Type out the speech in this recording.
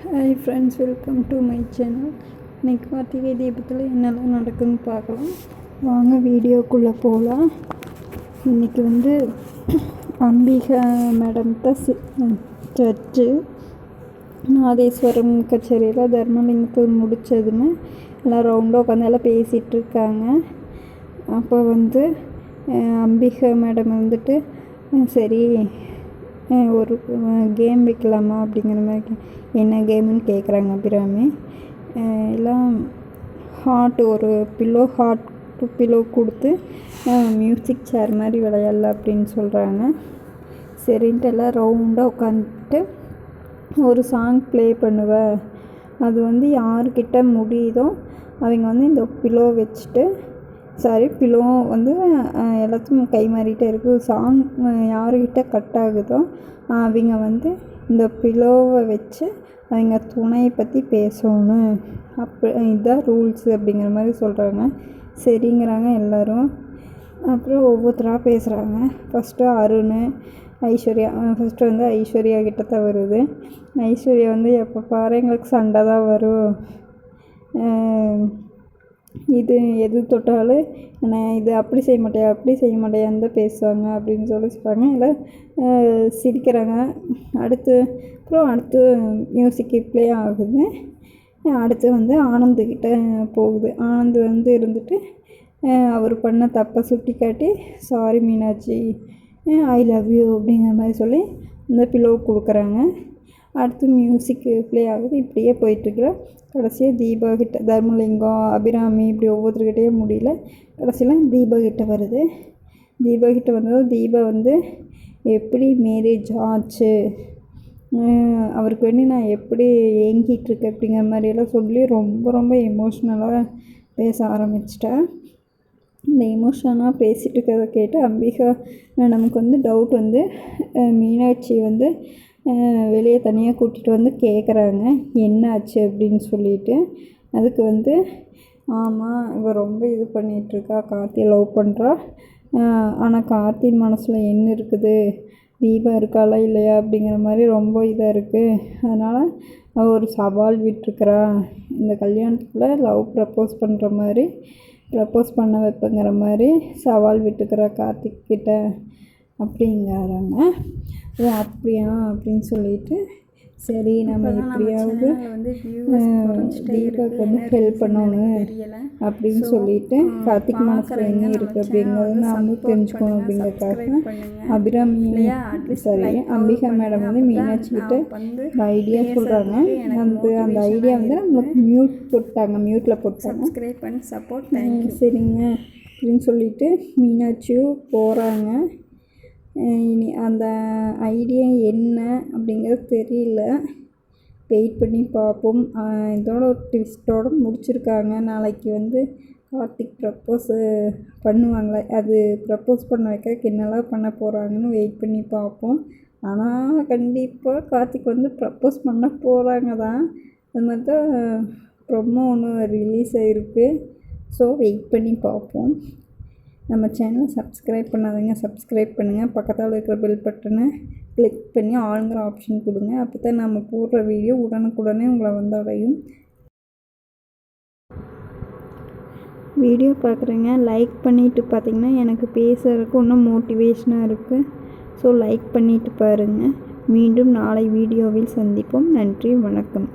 Hi friends welcome to my channel இன்றைக்கி கார்த்திகை தீபத்தில் என்னெல்லாம் நடக்குதுன்னு பார்க்கலாம். வாங்க வீடியோக்குள்ளே போகலாம் இன்றைக்கி வந்து அம்பிகா மேடம் தான் சர்ச்சு நாதேஸ்வரம் கச்சேரியில் தர்மலிங்கத்தில் முடித்ததுமே எல்லாம் ரவுண்டாக உட்காந்து எல்லாம் பேசிகிட்டு இருக்காங்க. அப்போ வந்து அம்பிகா மேடம் வந்துட்டு சரி ஒரு கேம் வைக்கலாமா அப்படிங்கிற மாதிரி என்ன கேமுன்னு கேட்குறாங்க அபிராமி. எல்லாம் ஹார்ட் ஒரு பில்லோ ஹார்ட் பில்லோ கொடுத்து மியூசிக் சேர் மாதிரி விளையாடல அப்படின்னு சொல்கிறாங்க சரின்ட்டு எல்லாம் ரவுண்டாக உட்காந்துட்டு ஒரு சாங் ப்ளே பண்ணுவேன் அது வந்து யார்கிட்ட முடியுதோ அவங்க வந்து இந்த பில்லோ வச்சுட்டு சாரி பிலோ வந்து எல்லாத்தையும் கை மாறிட்டே இருக்குது சாங் யாருக்கிட்ட கட் ஆகுதோ அவங்க வந்து இந்த பிலோவை வச்சு அவங்க துணையை பற்றி பேசணும். அப்போ இதுதான் ரூல்ஸு அப்படிங்கிற மாதிரி சொல்கிறாங்க சரிங்கிறாங்க எல்லோரும். அப்புறம் ஒவ்வொருத்தராக பேசுகிறாங்க ஃபஸ்ட்டு அருண் ஐஸ்வர்யா ஃபஸ்ட்டு வந்து ஐஸ்வர்யா கிட்ட தான் வருது. ஐஸ்வர்யா வந்து எப்போ பாரு எங்களுக்கு சண்டை தான் வரும். இது எது தொட்டாலும் என்ன இது அப்படி செய்ய மாட்டேன் அப்படி செய்ய மாட்டியான்னு தான் பேசுவாங்க அப்படின்னு சொல்லி சொல்கிறாங்க இல்லை சிரிக்கிறாங்க. அடுத்து அப்புறம் அடுத்து மியூசிக் ப்ளே ஆகுது. அடுத்து வந்து ஆனந்துக்கிட்ட போகுது. ஆனந்த் வந்து இருந்துட்டு அவர் பண்ண தப்பை சுட்டி காட்டி sorry Meenakshi I love you அப்படிங்கிற மாதிரி சொல்லி அந்த பிலோ கொடுக்குறாங்க. அடுத்து மியூசிக்கு ப்ளே ஆகுது. இப்படியே போயிட்டுருக்கு கடைசியாக தீபா கிட்ட தர்மலிங்கம் அபிராமி இப்படி ஒவ்வொருத்தர்கிட்டையும் முடியல. கடைசியில் தீபா கிட்ட வருது. தீபா கிட்ட வந்ததும் தீபா வந்து எப்படி மேரேஜ் ஆச்சு? அவருக்கு வேண்டி நான் எப்படி ஏங்கிட்டுருக்கேன்? அப்படிங்கிற மாதிரியெல்லாம் சொல்லி ரொம்ப ரொம்ப எமோஷ்னலாக பேச ஆரம்பிச்சிட்டேன் இந்த எமோஷனாக பேசிகிட்டு இருக்கிறத கேட்டு அம்பிகா நமக்கு வந்து டவுட் வந்து மீனாட்சி வந்து வெளியே தனியாக கூட்டிகிட்டு வந்து கேட்குறாங்க என்ன ஆச்சு அப்படின்னு சொல்லிட்டு. அதுக்கு வந்து ஆமாம் இவ ரொம்ப இது பண்ணிகிட்ருக்கா கார்த்தியை லவ் பண்ணுறா ஆனால் கார்த்தி மனசில் என்ன இருக்குது? தீபா இருக்காளா இல்லையா அப்படிங்கிற மாதிரி ரொம்ப இதாக இருக்குது அதனால் அவள் ஒரு சவால் விட்டுருக்குறா. இந்த கல்யாணத்துக்குள்ளே லவ் ப்ரப்போஸ் பண்ணுற மாதிரி ப்ரப்போஸ் பண்ண வைப்பேங்கிற மாதிரி சவால் விட்டுக்கிறா கார்த்திக் கிட்ட. அப்படிங்கிறாங்க. ஓ அப்படியா? அப்படின்னு சொல்லிட்டு சரி நம்ம எப்படியாவது தீபாவுக்கு வந்து ஹெல்ப் பண்ணணும் அப்படின்னு சொல்லிட்டு கார்த்திக் மனசில் என்ன இருக்குது அப்படிங்கிறத நான் வந்து தெரிஞ்சுக்கணும் அப்படிங்கிறதுக்காக அபிராமி சாரி அம்பிகா மேடம் வந்து மீனாட்சி கிட்ட ஐடியா சொல்கிறாங்க அந்த அந்த ஐடியா வந்து நம்மளுக்கு மியூட் போட்டாங்க மியூட்டில் போட்டாங்க. சப்போர்ட் சரிங்க. அப்படின்னு சொல்லிட்டு மீனாட்சியும் போகிறாங்க இனி அந்த ஐடியா என்ன அப்படிங்கிறது தெரியல. வெயிட் பண்ணி பார்ப்போம். இதோட ஒரு ட்விஸ்ட்டோடு முடிச்சிருக்காங்க. நாளைக்கு வந்து கார்த்திக் ப்ரப்போஸு பண்ணுவாங்களே அது ப்ரப்போஸ் பண்ண வைக்கிறதுக்கு என்னெல்லாம் பண்ண போகிறாங்கன்னு வெயிட் பண்ணி பார்ப்போம். ஆனால் கண்டிப்பாக கார்த்திக் வந்து ப்ரப்போஸ் பண்ண போகிறாங்க தான். அது மாதிரி தான் ப்ரொமோ ஒன்று ரிலீஸ் ஆகிருக்கு ஸோ வெயிட் பண்ணி பார்ப்போம். நம்ம சேனலை சப்ஸ்கிரைப் பண்ணாதீங்க. சப்ஸ்கிரைப் பண்ணுங்கள் பக்கத்தில் இருக்கிற பெல் பட்டனை கிளிக் பண்ணி ஆளுங்கிற ஆப்ஷன் கொடுங்க. அப்போ தான் நம்ம போடுற வீடியோ உடனுக்குடனே உங்களை வந்து அடையும். வீடியோ பார்க்குறேங்க. லைக் பண்ணிவிட்டு பார்த்தீங்கன்னா எனக்கு பேசுகிறதுக்கு இன்னும் மோட்டிவேஷனாக இருக்குது ஸோ லைக் பண்ணிவிட்டு பாருங்கள் மீண்டும் நாளை வீடியோவில் சந்திப்போம். நன்றி. வணக்கம்.